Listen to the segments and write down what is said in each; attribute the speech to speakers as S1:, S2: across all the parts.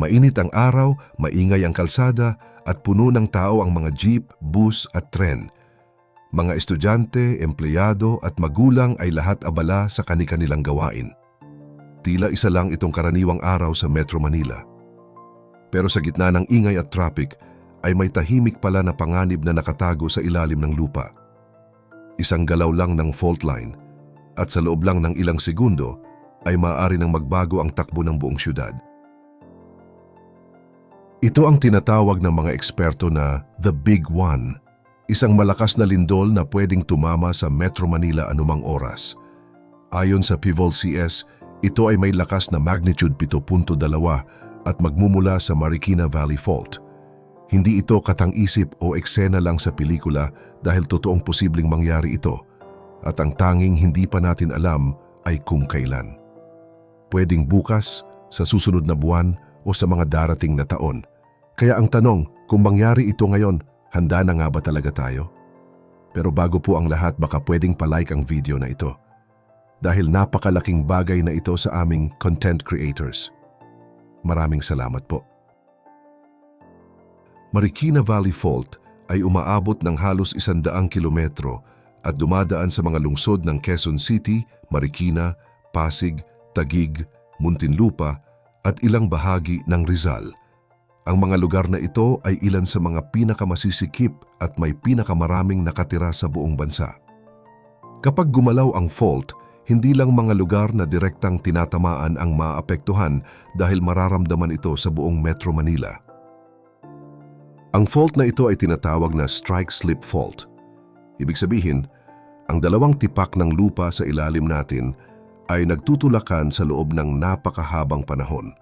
S1: Mainit ang araw, maingay ang kalsada, at puno ng tao ang mga jeep, bus at tren. Mga estudyante, empleyado at magulang ay lahat abala sa kani-kanilang gawain. Tila isa lang itong karaniwang araw sa Metro Manila. Pero sa gitna ng ingay at traffic, ay may tahimik pala na panganib na nakatago sa ilalim ng lupa. Isang galaw lang ng fault line at sa loob lang ng ilang segundo ay maaari nang magbago ang takbo ng buong syudad. Ito ang tinatawag ng mga eksperto na The Big One, isang malakas na lindol na pwedeng tumama sa Metro Manila anumang oras. Ayon sa Pivol CS, ito ay may lakas na magnitude 7.2 at magmumula sa Marikina Valley Fault. Hindi ito katang-isip o eksena lang sa pelikula dahil totoong posibleng mangyari ito at ang tanging hindi pa natin alam ay kung kailan. Pwedeng bukas, sa susunod na buwan o sa mga darating na taon. Kaya ang tanong, kung mangyari ito ngayon, handa na nga ba talaga tayo? Pero bago po ang lahat baka pwedeng palike ang video na ito. Dahil napakalaking bagay na ito sa aming content creators. Maraming salamat po. Marikina Valley Fault ay umaabot ng halos isandaang kilometro at dumadaan sa mga lungsod ng Quezon City, Marikina, Pasig, Tagig, Muntinlupa at ilang bahagi ng Rizal. Ang mga lugar na ito ay ilan sa mga pinakamasisikip at may pinakamaraming nakatira sa buong bansa. Kapag gumalaw ang fault, hindi lang mga lugar na direktang tinatamaan ang maapektuhan dahil mararamdaman ito sa buong Metro Manila. Ang fault na ito ay tinatawag na strike-slip fault. Ibig sabihin, ang dalawang tipak ng lupa sa ilalim natin ay nagtutulakan sa loob ng napakahabang panahon.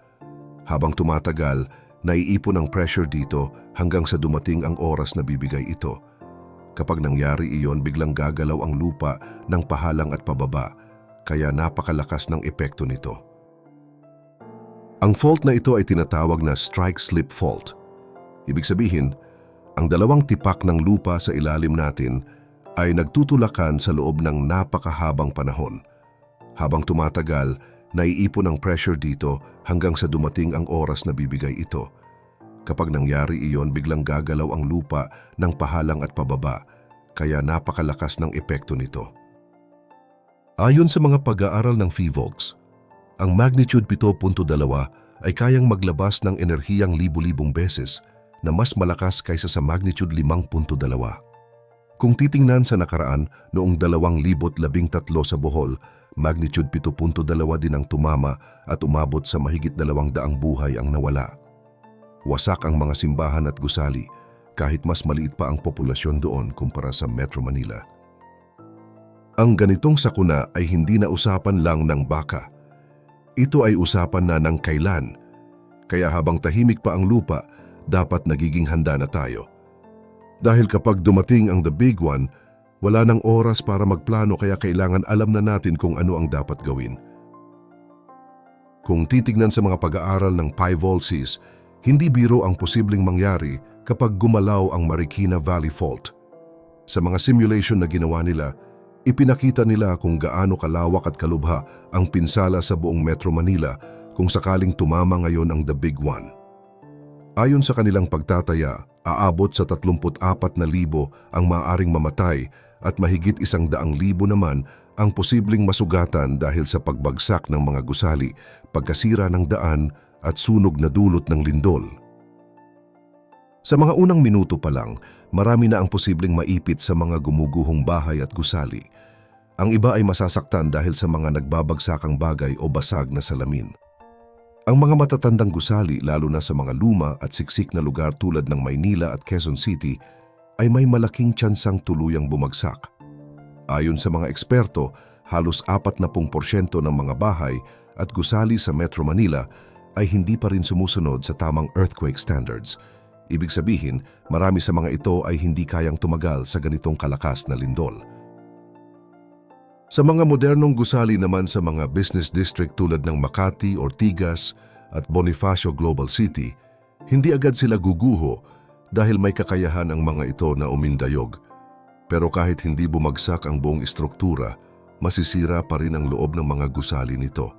S1: Habang tumatagal, naiipon ang pressure dito hanggang sa dumating ang oras na bibigay ito. Kapag nangyari iyon, biglang gagalaw ang lupa ng pahalang at pababa, kaya napakalakas ng epekto nito. Ang fault na ito ay tinatawag na strike-slip fault. Ibig sabihin, ang dalawang tipak ng lupa sa ilalim natin ay nagtutulakan sa loob ng napakahabang panahon. Habang tumatagal, naiipon ang pressure dito hanggang sa dumating ang oras na bibigay ito. Kapag nangyari iyon, biglang gagalaw ang lupa ng pahalang at pababa, kaya napakalakas ng epekto nito. Ayon sa mga pag-aaral ng FIVOLX, ang magnitude 7.2 ay kayang maglabas ng enerhiyang libu-libong beses na mas malakas kaysa sa magnitude 5.2. Kung titingnan sa nakaraan noong 2013 sa Bohol, magnitude 7.2 din ang tumama at umabot sa mahigit dalawang daang buhay ang nawala. Wasak ang mga simbahan at gusali kahit mas maliit pa ang populasyon doon kumpara sa Metro Manila. Ang ganitong sakuna ay hindi na usapan lang ng baka. Ito ay usapan na ng kailan. Kaya habang tahimik pa ang lupa, dapat nagiging handa na tayo. Dahil kapag dumating ang the big one, wala nang oras para magplano kaya kailangan alam na natin kung ano ang dapat gawin. Kung titignan sa mga pag-aaral ng Pi Volcis, hindi biro ang posibleng mangyari kapag gumalaw ang Marikina Valley Fault. Sa mga simulation na ginawa nila, ipinakita nila kung gaano kalawak at kalubha ang pinsala sa buong Metro Manila kung sakaling tumama ngayon ang The Big One. Ayon sa kanilang pagtataya, aabot sa 34,000 ang maaaring mamatay at mahigit isang daang libo naman ang posibleng masugatan dahil sa pagbagsak ng mga gusali, pagkasira ng daan at sunog na dulot ng lindol. Sa mga unang minuto pa lang, marami na ang posibleng maipit sa mga gumuguhong bahay at gusali. Ang iba ay masasaktan dahil sa mga nagbabagsakang bagay o basag na salamin. Ang mga matatandang gusali lalo na sa mga luma at siksik na lugar tulad ng Maynila at Quezon City ay may malaking tsansang tuluyang bumagsak. Ayon sa mga eksperto, halos 40% ng mga bahay at gusali sa Metro Manila ay hindi pa rin sumusunod sa tamang earthquake standards. Ibig sabihin, marami sa mga ito ay hindi kayang tumagal sa ganitong kalakas na lindol. Sa mga modernong gusali naman sa mga business district tulad ng Makati, Ortigas at Bonifacio Global City, hindi agad sila guguho dahil may kakayahan ang mga ito na umindayog. Pero kahit hindi bumagsak ang buong istruktura, masisira pa rin ang loob ng mga gusali nito.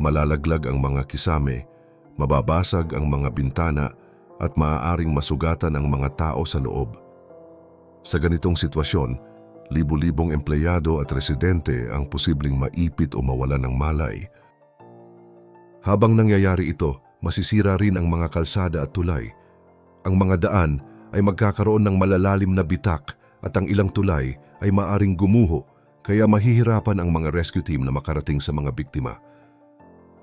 S1: Malalaglag ang mga kisame, Mababasag ang mga bintana at maaaring masugatan ang mga tao sa loob. Sa ganitong sitwasyon, libu-libong empleyado at residente ang posibleng maipit o mawalan ng malay. Habang nangyayari ito, masisira rin ang mga kalsada at tulay. Ang mga daan ay magkakaroon ng malalalim na bitak at ang ilang tulay ay maaring gumuho kaya mahihirapan ang mga rescue team na makarating sa mga biktima.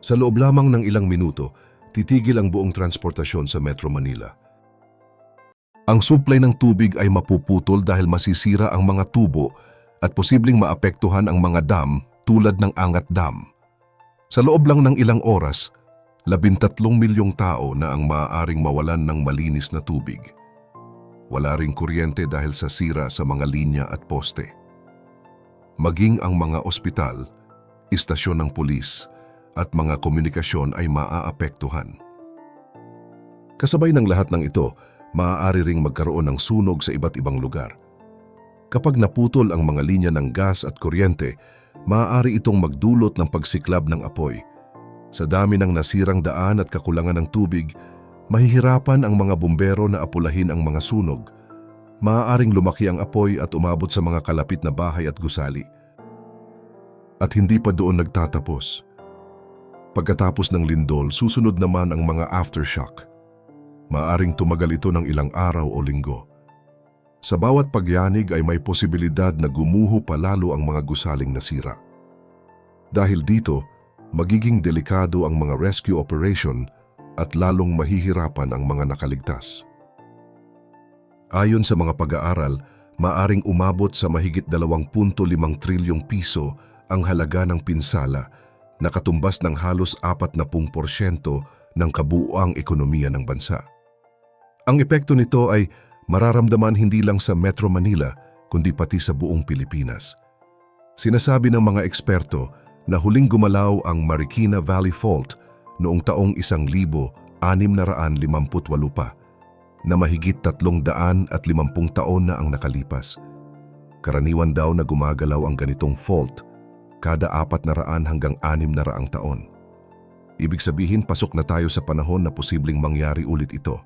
S1: Sa loob lamang ng ilang minuto, titigil ang buong transportasyon sa Metro Manila. Ang supply ng tubig ay mapuputol dahil masisira ang mga tubo at posibleng maapektuhan ang mga dam tulad ng Angat Dam. Sa loob lang ng ilang oras, labintatlong milyong tao na ang maaaring mawalan ng malinis na tubig. Wala ring kuryente dahil sa sira sa mga linya at poste. Maging ang mga ospital, istasyon ng pulis at mga komunikasyon ay maaapektuhan. Kasabay ng lahat ng ito, maaari ring magkaroon ng sunog sa iba't ibang lugar. Kapag naputol ang mga linya ng gas at kuryente, maaari itong magdulot ng pagsiklab ng apoy. Sa dami ng nasirang daan at kakulangan ng tubig, mahihirapan ang mga bumbero na apulahin ang mga sunog. Maaaring lumaki ang apoy at umabot sa mga kalapit na bahay at gusali. At hindi pa doon nagtatapos. Pagkatapos ng lindol, susunod naman ang mga aftershock. Maaring tumagal ito ng ilang araw o linggo. Sa bawat pagyanig ay may posibilidad na gumuho palalo ang mga gusaling nasira. Dahil dito, magiging delikado ang mga rescue operation at lalong mahihirapan ang mga nakaligtas. Ayon sa mga pag-aaral, maaring umabot sa mahigit 2.5 trilyong piso ang halaga ng pinsala na katumbas ng halos 40% ng kabuuang ekonomiya ng bansa. Ang epekto nito ay mararamdaman hindi lang sa Metro Manila kundi pati sa buong Pilipinas. Sinasabi ng mga eksperto na huling gumalaw ang Marikina Valley Fault noong taong 1658 pa na mahigit 350 taon na ang nakalipas. Karaniwan daw na gumagalaw ang ganitong fault kada apat na raan hanggang anim na raang taon. Ibig sabihin pasok na tayo sa panahon na posibleng mangyari ulit ito.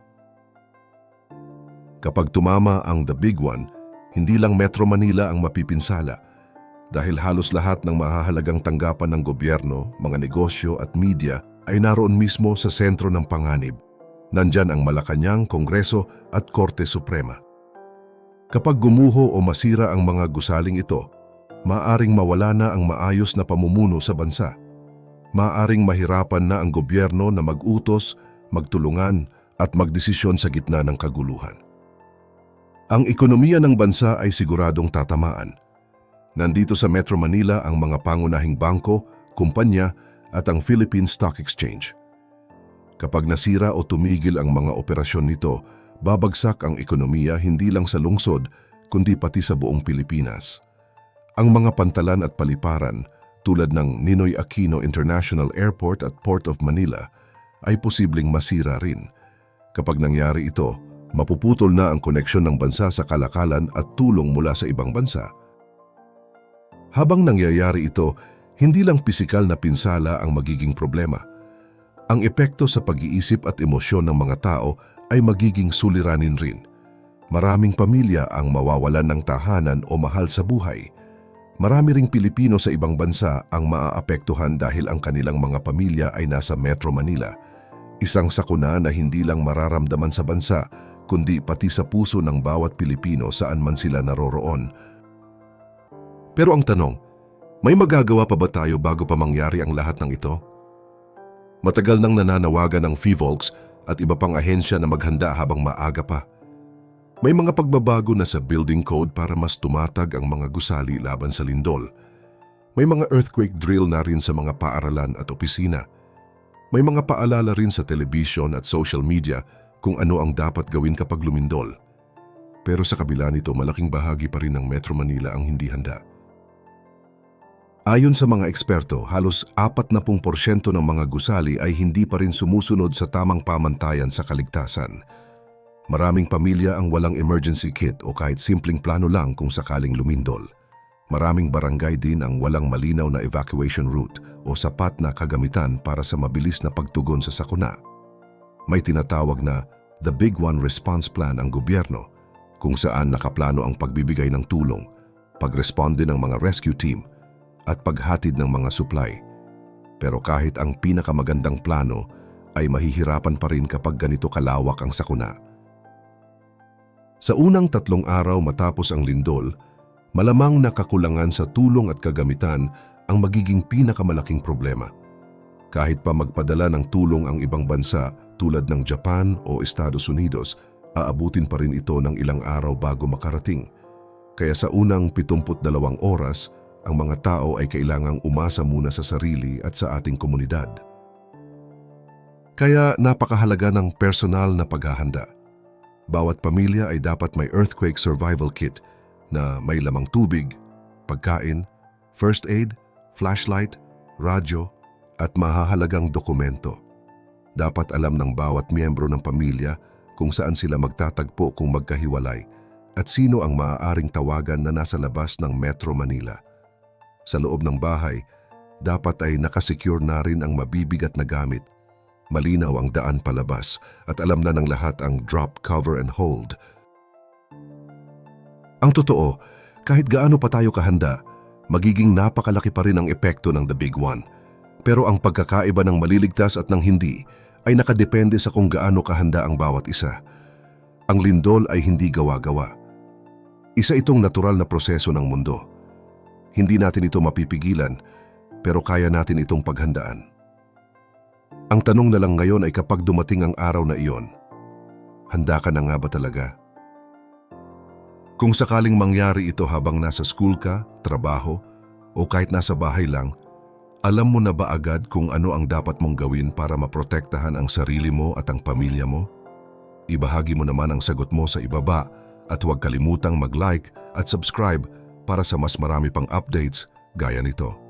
S1: Kapag tumama ang The Big One, hindi lang Metro Manila ang mapipinsala dahil halos lahat ng mahahalagang tanggapan ng gobyerno, mga negosyo at media ay naroon mismo sa sentro ng panganib. Nandyan ang Malacanang, Kongreso at Korte Suprema. Kapag gumuho o masira ang mga gusaling ito, maaring mawala na ang maayos na pamumuno sa bansa. Maaring mahirapan na ang gobyerno na mag-utos, magtulungan at magdesisyon sa gitna ng kaguluhan. Ang ekonomiya ng bansa ay siguradong tatamaan. Nandito sa Metro Manila ang mga pangunahing bangko, kumpanya at ang Philippine Stock Exchange. Kapag nasira o tumigil ang mga operasyon nito, babagsak ang ekonomiya hindi lang sa lungsod kundi pati sa buong Pilipinas. Ang mga pantalan at paliparan tulad ng Ninoy Aquino International Airport at Port of Manila ay posibleng masira rin. Kapag nangyari ito, mapuputol na ang koneksyon ng bansa sa kalakalan at tulong mula sa ibang bansa. Habang nangyayari ito, hindi lang pisikal na pinsala ang magiging problema. Ang epekto sa pag-iisip at emosyon ng mga tao ay magiging suliranin rin. Maraming pamilya ang mawawalan ng tahanan o mahal sa buhay. Marami ring Pilipino sa ibang bansa ang maaapektuhan dahil ang kanilang mga pamilya ay nasa Metro Manila. Isang sakuna na hindi lang mararamdaman sa bansa, kundi pati sa puso ng bawat Pilipino saan man sila naroroon. Pero ang tanong, may magagawa pa ba tayo bago pa mangyari ang lahat ng ito? Matagal nang nananawagan ng FIVOLCS at iba pang ahensya na maghanda habang maaga pa. May mga pagbabago na sa building code para mas tumatag ang mga gusali laban sa lindol. May mga earthquake drill na rin sa mga paaralan at opisina. May mga paalala rin sa television at social media kung ano ang dapat gawin kapag lumindol. Pero sa kabila nito, malaking bahagi pa rin ng Metro Manila ang hindi handa. Ayon sa mga eksperto, halos 40% ng mga gusali ay hindi pa rin sumusunod sa tamang pamantayan sa kaligtasan. Maraming pamilya ang walang emergency kit o kahit simpleng plano lang kung sakaling lumindol. Maraming barangay din ang walang malinaw na evacuation route o sapat na kagamitan para sa mabilis na pagtugon sa sakuna. May tinatawag na The Big One Response Plan ang gobyerno kung saan nakaplano ang pagbibigay ng tulong, pagresponde ng mga rescue team, at paghatid ng mga supply. Pero kahit ang pinakamagandang plano ay mahihirapan pa rin kapag ganito kalawak ang sakuna. Sa unang tatlong araw matapos ang lindol, malamang nakakulangan sa tulong at kagamitan ang magiging pinakamalaking problema. Kahit pa magpadala ng tulong ang ibang bansa tulad ng Japan o Estados Unidos, aabutin pa rin ito ng ilang araw bago makarating. Kaya sa unang 72 oras, ang mga tao ay kailangang umasa muna sa sarili at sa ating komunidad. Kaya napakahalaga ng personal na paghahanda. Bawat pamilya ay dapat may earthquake survival kit na may lamang tubig, pagkain, first aid, flashlight, radyo, at mahahalagang dokumento. Dapat alam ng bawat miyembro ng pamilya kung saan sila magtatagpo kung magkahiwalay at sino ang maaaring tawagan na nasa labas ng Metro Manila. Sa loob ng bahay, dapat ay nakasecure na rin ang mabibigat na gamit. Malinaw ang daan palabas at alam na ng lahat ang drop, cover and hold. Ang totoo, kahit gaano pa tayo kahanda, magiging napakalaki pa rin ang epekto ng The Big One. Pero ang pagkakaiba ng maliligtas at ng hindi ay nakadepende sa kung gaano kahanda ang bawat isa. Ang lindol ay hindi gawa-gawa. Isa itong natural na proseso ng mundo. Hindi natin ito mapipigilan, pero kaya natin itong paghandaan. Ang tanong na lang ngayon ay kapag dumating ang araw na iyon, handa ka na nga ba talaga? Kung sakaling mangyari ito habang nasa school ka, trabaho, o kahit nasa bahay lang, alam mo na ba agad kung ano ang dapat mong gawin para maprotektahan ang sarili mo at ang pamilya mo? Ibahagi mo naman ang sagot mo sa ibaba at huwag kalimutang mag-like at subscribe para sa mas marami pang updates gaya nito.